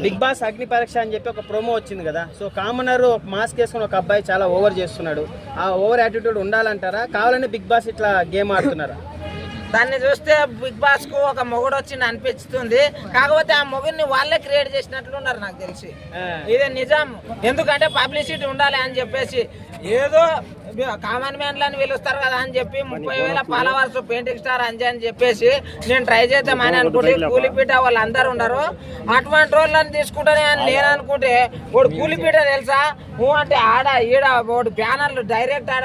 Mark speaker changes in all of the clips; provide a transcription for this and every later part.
Speaker 1: Big boss అగ్ని పరీక్ష అని చెప్పి ఒక ప్రోమో వచ్చింది కదా. సో కామనర్ ఒక మాస్క్ వేసుకుని ఒక అబ్బాయి చాలా ఓవర్ చేస్తున్నాడు. ఆ ఓవర్ యాటిట్యూడ్ ఉండాలంటారా? కావాలని బిగ్ బాస్ ఇట్లా గేమ్ ఆడుతున్నారా?
Speaker 2: దాన్ని చూస్తే బిగ్ బాస్కు ఒక మొగుడు వచ్చింది అనిపిస్తుంది. కాకపోతే ఆ మొగుడిని వాళ్ళే క్రియేట్ చేసినట్లు ఉన్నారు నాకు తెలిసి. ఇదే నిజం. ఎందుకంటే పబ్లిసిటీ ఉండాలి అని చెప్పేసి ఏదో కామన్ మ్యాన్లని పిలుస్తారు కదా అని చెప్పి ముప్పై వేల ఫాలోవర్స్ పెయింటింగ్ స్టార్ అంజి అని చెప్పేసి నేను ట్రై చేద్దామని అనుకుంటే కూలిపీట వాళ్ళందరూ ఉన్నారు అటువంటి వాళ్ళని తీసుకుంటానే అని నేను అనుకుంటే వాడు కూలిపీట తెలుసా? అంటే ఆడ ఈడ వాడు బ్యానర్లు డైరెక్ట్ ఆడ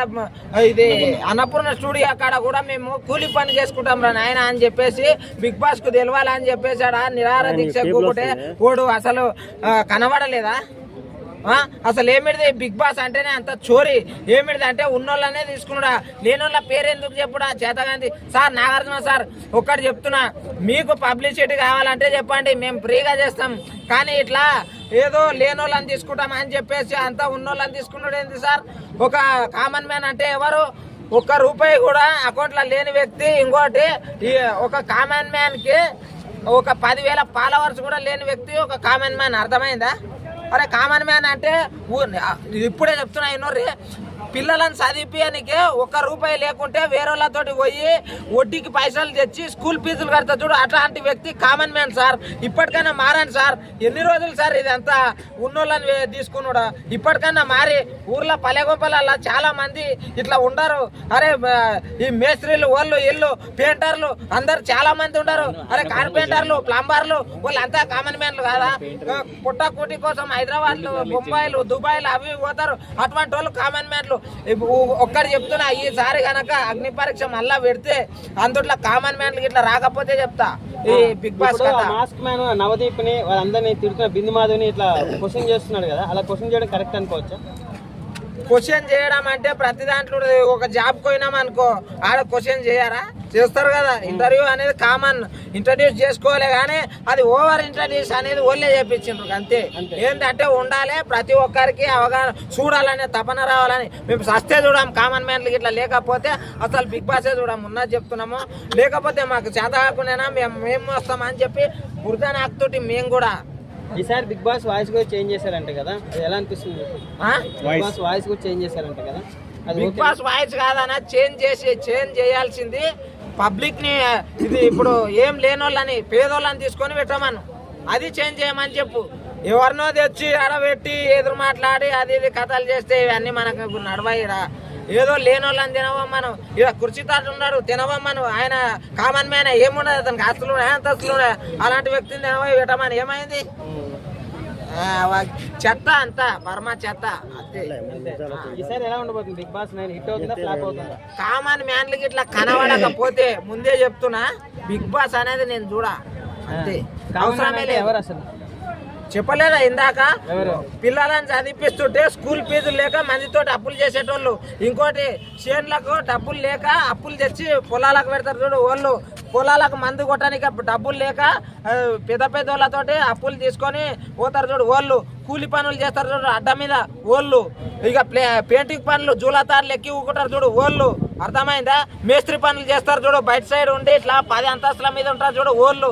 Speaker 2: ఇది అన్నపూర్ణ స్టూడియో కాడ కూడా మేము కూలి పని చేసుకుంటాం రా నాయన అని చెప్పేసి బిగ్ బాస్కు తెలవాలని చెప్పేసి ఆడ నిరాహార దీక్ష కూకుంటే వాడు అసలు కనబడలేదా? అసలు ఏమిటిది? బిగ్ బాస్ అంటేనే అంత చోరీ. ఏమిటిది అంటే ఉన్నోళ్ళనే తీసుకున్నాడా? లేనోళ్ళ పేరు ఎందుకు చెప్పుడా? చేతగాంధీ సార్ నాగార్జున సార్ ఒక్కటి చెప్తున్నా. మీకు పబ్లిసిటీ కావాలంటే చెప్పండి. మేము ఫ్రీగా చేస్తాం. కానీ ఇట్లా ఏదో లేనోళ్ళని తీసుకుంటాం అని చెప్పేసి అంతా ఉన్నోళ్ళని తీసుకున్నాడు ఏంటి సార్? ఒక కామన్ మ్యాన్ అంటే ఎవరు? ఒక్క రూపాయి కూడా అకౌంట్లో లేని వ్యక్తి. ఇంకోటి ఒక కామన్ మ్యాన్కి ఒక పదివేల ఫాలోవర్స్ కూడా లేని వ్యక్తి ఒక కామన్ మ్యాన్ అర్థమైందా? అరే కామన్ మ్యాన్ అంటే ఇప్పుడే చెప్తున్నా ఇన్నోరి పిల్లలను చదివిపియనికే ఒక్క రూపాయి లేకుంటే వేరే వాళ్ళతోటి పోయి వడ్డీకి పైసలు తెచ్చి స్కూల్ ఫీజులు కడతా చూడు. అట్లాంటి వ్యక్తి కామన్ మ్యాన్ సార్ ఇప్పటికైనా మారండి సార్ ఎన్ని రోజులు సార్ ఇదంతా ఉన్నోళ్ళని తీసుకున్నాడు? ఇప్పటికైనా మారి ఊర్లో పల్లెగొప్పలల్లా చాలా మంది ఇట్లా ఉండరు. అరే ఈ మేస్త్రీలు వాళ్ళు ఇల్లు పెయింటర్లు అందరు చాలా మంది ఉండరు. అరే కార్పెంటర్లు ప్లంబర్లు వాళ్ళంతా కామన్ మ్యాన్లు కాదా? పుట్ట కోసం హైదరాబాద్ బొంబాయిలు దుబాయ్లు అవి పోతారు. అటువంటి వాళ్ళు కామన్ మ్యాన్లు ఒక్కటి చెప్తున్నా ఈసారి గనక అగ్ని పరీక్ష మళ్ళా పెడితే అందుట్లో కామన్ మ్యాన్లు ఇట్లా రాకపోతే చెప్తా. ఈ బిగ్ బాస్
Speaker 1: మాస్క్ మ్యాన్ నవదీప్ని వాళ్ళందరినీ తిడుతున్న బిందు మాధవిని ఇట్లా క్వశ్చన్ చేస్తున్నాడు కదా అలా క్వశ్చన్ చేయడం కరెక్ట్ అనుకోవచ్చా?
Speaker 2: క్వశ్చన్ చేయడం అంటే ప్రతి దాంట్లో ఒక జాబ్ పోయినాం అనుకో ఆడ క్వశ్చన్ చేయరా? చేస్తారు కదా. ఇంటర్వ్యూ అనేది కామన్ ఇంట్రడ్యూస్ చేసుకోలే కానీ అది ఓవర్ ఇంట్రడ్యూస్ అనేది ఓళ్ళే చేపించిండ్రు అంతే. ఏంటంటే ఉండాలి ప్రతి ఒక్కరికి అవగాహన చూడాలనే తపన రావాలని మేము సస్తే చూడాం కామన్ మ్యాన్లకి ఇట్లా లేకపోతే అసలు బిగ్ బాసే చూడాం ఉన్నది చెప్తున్నాము. లేకపోతే మాకు చేత కాకుండా మేము మేము వస్తామని చెప్పి బురద నాకుతోటి మేము కూడా.
Speaker 1: ఈసారి బిగ్ బాస్ వాయిస్ కూడా చేంజ్ చేశారంట కదా. అది ఎలా అనిపిస్తుంది? బిగ్ బాస్ వాయిస్ కూడా చేంజ్ చేశారంట కదా. అది
Speaker 2: బిగ్ బాస్ వాయిస్ కాదన్నా చేంజ్ చేసి చేంజ్ చేయాల్సింది పబ్లిక్ని ఇది ఇప్పుడు ఏం లేనోళ్ళని పేదోళ్ళని తీసుకొని పెట్టమను. అది చేంజ్ చేయమని చెప్పు. ఎవరినో తెచ్చి ఆడబెట్టి ఎదురు మాట్లాడి అది ఇది కథలు చేస్తే ఇవన్నీ మనకు నడవాయిరా ఏదో లేనోళ్ళని తినవమ్మను. ఇక కుర్చీ తాటు ఉన్నాడు తినవమ్మను. ఆయన కామన్ మ్యాన్ ఏముండదు అతనికి. అసలు అంతస్తులు అలాంటి వ్యక్తిని తినవ పెట్టమని. ఏమైంది? చెత్త అంతా పరమ చెత్త.
Speaker 1: ఈసారి ఎలా ఉండబోతుంది? బిగ్ బాస్ నైన్ హిట్ అవుతుందా ఫ్లాప్ అవుతుందా?
Speaker 2: కామన్ మ్యాన్లకి ఇట్లా కనబడకపోతే ముందే చెప్తున్నా బిగ్ బాస్ అనేది నేను చూడ. అంతే. అవసరమే
Speaker 1: ఎవరు అసలు?
Speaker 2: చెప్పలేదా ఇందాక? పిల్లలను చదివిపిస్తుంటే స్కూల్ ఫీజులు లేక మందితో అప్పులు చేసేటోళ్ళు. ఇంకోటి చేన్లకు డబ్బులు లేక అప్పులు తెచ్చి పొలాలకు పెడతారు చూడు వాళ్ళు. పొలాలకు మందు కొట్టడానికి డబ్బులు లేక పెద్ద పెద్ద వాళ్ళతోటి అప్పులు తీసుకొని పోతారు చూడు వాళ్ళు కూలి పనులు చేస్తారు చూడు అడ్డ మీద వాళ్ళు ఇక ప్లే పెయింటింగ్ పనులు జూలతారులు ఎక్కి ఊకుంటారు చూడు వాళ్ళు అర్థమైందా? మేస్త్రి పనులు చేస్తారు చూడు బయట సైడ్ ఉండి ఇట్లా పది అంతస్తుల మీద ఉంటారు చూడు వాళ్ళు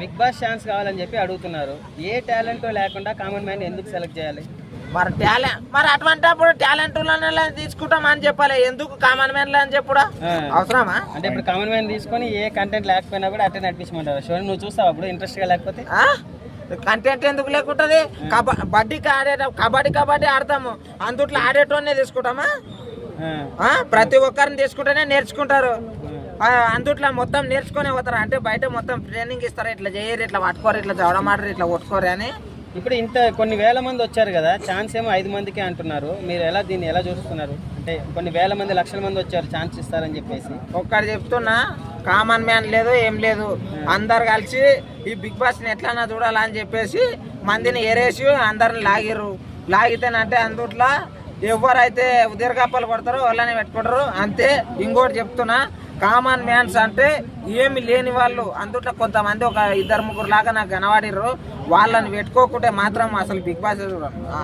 Speaker 1: బిగ్ బాస్ ఛాన్స్ కావాలని చెప్పి అడుగుతున్నారు. ఏ టాలెంట్ లేకుండా కామన్ మ్యాన్ ఎందుకు సెలెక్ట్ చేయాలి?
Speaker 2: మరి టాలెంట్ మరి అటువంటిప్పుడు టాలెంట్ తీసుకుంటాం అని చెప్పాలి. ఎందుకు కామన్ మ్యాన్ అని చెప్పుడా. అవసరమా?
Speaker 1: అంటే ఇప్పుడు కామన్ మ్యాన్ తీసుకొని ఏ కంటెంట్ లేకపోయినా కూడా అట్టే నడిపించమంటారు షో నువ్వు చూస్తావు అప్పుడు? ఇంట్రెస్ట్గా లేకపోతే?
Speaker 2: కంటెంట్ ఎందుకు లేకుంటది? కబడ్డీకి ఆడే కబడ్డీ కబడ్డీ ఆడతాము. అందుట్లో ఆడేటోనే తీసుకుంటామా? ప్రతి ఒక్కరిని తీసుకుంటేనే నేర్చుకుంటారు. అందుట్లో మొత్తం నేర్చుకునే పోతారు? అంటే బయట మొత్తం ట్రైనింగ్ ఇస్తారు? ఇట్లా చేయరు ఇట్లా పట్టుకోరు ఇట్లా చదవమాడరు ఇట్లా కొట్టుకోరు అని?
Speaker 1: ఇప్పుడు ఇంత కొన్ని వేల మంది వచ్చారు కదా ఛాన్స్ ఏమో ఐదు మందికి అంటున్నారు. మీరు ఎలా దీన్ని ఎలా చూస్తున్నారు? అంటే కొన్ని వేల మంది లక్షల మంది వచ్చారు ఛాన్స్ ఇస్తారని చెప్పేసి.
Speaker 2: ఒక్కటి చెప్తున్నా కామన్ మ్యాన్ లేదు ఏం లేదు. అందరు కలిసి ఈ బిగ్ బాస్ని ఎట్లన్నా చూడాలా అని చెప్పేసి మందిని ఏరేసి అందరిని లాగిర్రు. లాగితేనంటే అందుట్లో ఎవరైతే ఉదీర్ఘాపాలు కొడతారో వాళ్ళని పెట్టుకుంటారు. అంతే ఇంకోటి చెప్తున్నా కామన్ మ్యాన్స్ అంటే ఏమి లేని వాళ్ళు. అందుట్లో కొంతమంది ఒక ఇద్దరు ముగ్గురు లాగా నాకు కనబడిర్రు. వాళ్ళని పెట్టుకోకుంటే మాత్రం అసలు బిగ్ బాస్